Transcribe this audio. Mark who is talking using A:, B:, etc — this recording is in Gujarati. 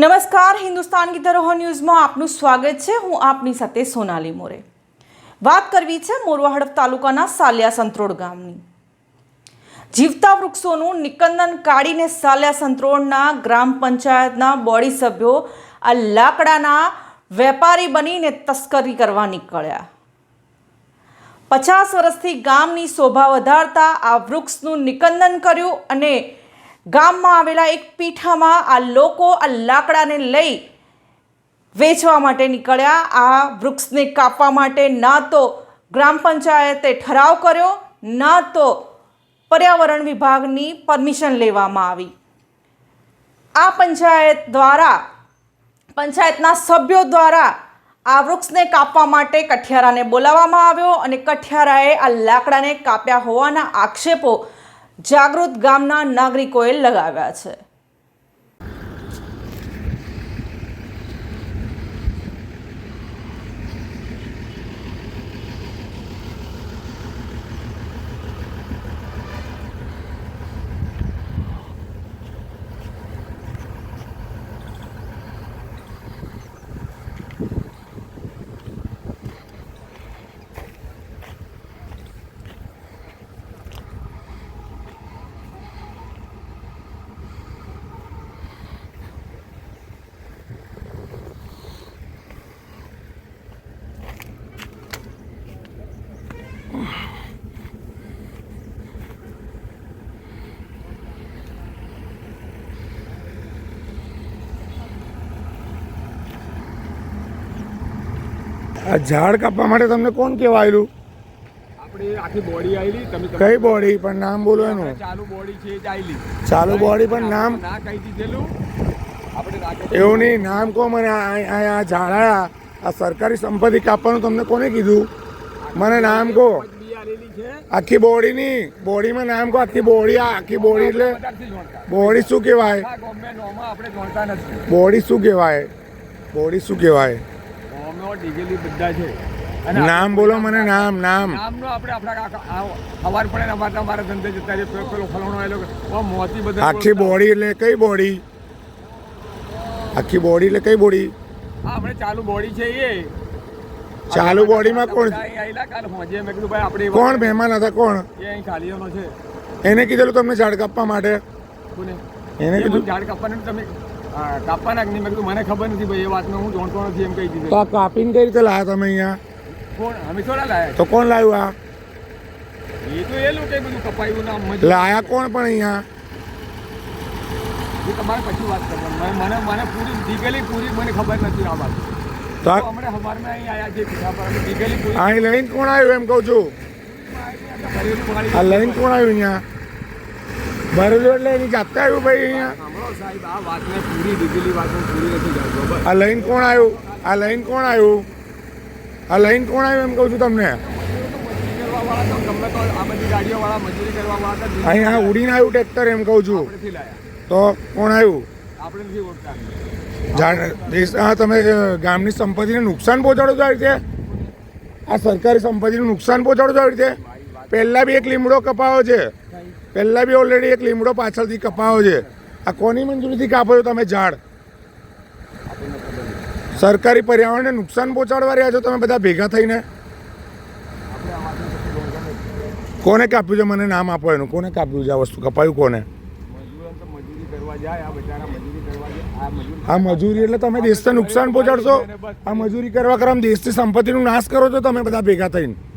A: નમસ્કાર, હિન્દુસ્તાન કી ધરોહર ન્યૂઝમાં આપનું સ્વાગત છે. હું આપની સાથે સોનાલી મોરે. વાત કરવી છે મોરવા તાલુકાના સાલિયા સંત્રોડ ગામની. જીવતા વૃક્ષોનું નિકંદન કાઢીને સાલિયા સંત્રોડના ગ્રામ પંચાયતના બોડી સભ્યો આ લાકડાના વેપારી બનીને તસ્કરી કરવા નીકળ્યા. પચાસ વર્ષથી ગામની શોભા વધારતા આ વૃક્ષનું નિકંદન કર્યું અને ગામમાં આવેલા એક પીઠામાં આ લોકો આ લાકડાને લઈ વેચવા માટે નીકળ્યા. આ વૃક્ષને કાપવા માટે ના તો ગ્રામ પંચાયતે ઠરાવ કર્યો, ના તો પર્યાવરણ વિભાગની પરમિશન લેવામાં આવી. આ પંચાયત દ્વારા, પંચાયતના સભ્યો દ્વારા આ વૃક્ષને કાપવા માટે કઠિયારાને બોલાવવામાં આવ્યો અને કઠિયારાએ આ લાકડાને કાપ્યા હોવાના આક્ષેપો જાગૃત ગામના નાગરિકોએ લગાવ્યા છે.
B: આ ઝાડ કાપવા માટે તમને કોણ કેવા આવેલું
C: આપણી આખી બોડી આવેલી તમે તમે-
B: કઈ બોડી પણ નામ બોલો એનું.
C: ચાલુ બોડી છે જ આવેલી
B: ચાલુ બોડી પણ નામ?
C: ના કહી દીધેલું.
B: એવું નહીં નામ કહો મને. આ ઝાડ આયા આ સરકારી સંપત્તિ કાપવાનું તમને કોને કીધું? મને નામ કહો. આખી બોડી ની બોડીમાં નામ કહો. આખી બોડી આ આખી બોડી એટલે બોડી શું કહેવાય? બોડી શું કહેવાય? બોડી શું કહેવાય?
C: ડીગેલી બધા છે.
B: નામ બોલો મને નામ નામ.
C: નામનો આપણે આપણા સવાર પડે અમારા તમારા ધંધે જતા રહે પેલો ફલાણો આવેલો ઓ મોતી બધા
B: આખી બોડી એટલે કઈ બોડી? આખી બોડી એટલે કઈ બોડી?
C: હા આપણે ચાલુ બોડી છે એ.
B: ચાલુ બોડીમાં કોણ?
C: અહીં કાલ હોજે. મેં કીધું ભાઈ આપણે
B: કોણ મહેમાન હતા? કોણ?
C: એ અહીં ખાલીઓનો છે.
B: એને કીધેલું તમને ઝાડ કાપવા માટે? એને કીધું
C: ઝાડ કાપવાનું તમે હા, કાપવાના નહીં મેં કીધું મને ખબર નથી ભાઈ એ વાતનો હું જાણતો નથી એમ કહી
B: તો આ કાપીને કઈ રીતે લાયા તમે અહીંયા?
C: કોણ? અમે થોડા લાયા.
B: તો કોણ લાવ્યું આ?
C: એ તો એ લોકો બધું કપાયું ના
B: લાયા કોણ પણ અહીંયા?
C: એ તમારે પછી વાત કરવાની. મને મને પૂરી લીગલી પૂરી મને ખબર નથી આ વાત.
B: તો
C: હમણાં હવારમાં અહીં આવ્યા છે પીઠા પર લીગલી પૂરી
B: અહીં લઈને કોણ આવ્યું એમ કહું છું? આ લઈને કોણ આવ્યું અહીંયા? ભરેલું એટલે એની જાતે આવ્યું ભાઈ અહીંયા.
C: આ વાતને
B: કોણ આવ્યું? આ લઈને કોણ આવ્યું? આ લઈને કોણ આવ્યું એમ કહું છું તમને? અહીંયા ઉડીને આવ્યું ટ્રેક્ટર એમ કહું છું. તો કોણ આવ્યું?
C: આપણે નથી ઓળખતા
B: તમે ગામની સંપત્તિને નુકસાન પહોંચાડો છો આવી રીતે? આ સરકારી સંપત્તિને નુકસાન પહોંચાડો છો આવી રીતે? પહેલાં બી એક લીમડો કપાયો છે. પહેલાં બી ઓલરેડી એક લીમડો પાછળથી કપાયો છે. આ કોની મંજૂરીથી કાપો તમે ઝાડ? સરકારી પર્યાવરણને નુકસાન પહોંચાડવા રહ્યા છો તમે બધા ભેગા થઈને? કોને કાપ્યું છે? મને નામ આપો એનું. કોને કાપ્યું છે આ વસ્તુ? કપાયું કોને? આ મજૂરી એટલે તમે દેશને નુકસાન પહોંચાડશો? આ મજૂરી કરવા કરવા દેશની સંપત્તિનું નાશ કરો છો તમે બધા ભેગા થઈને?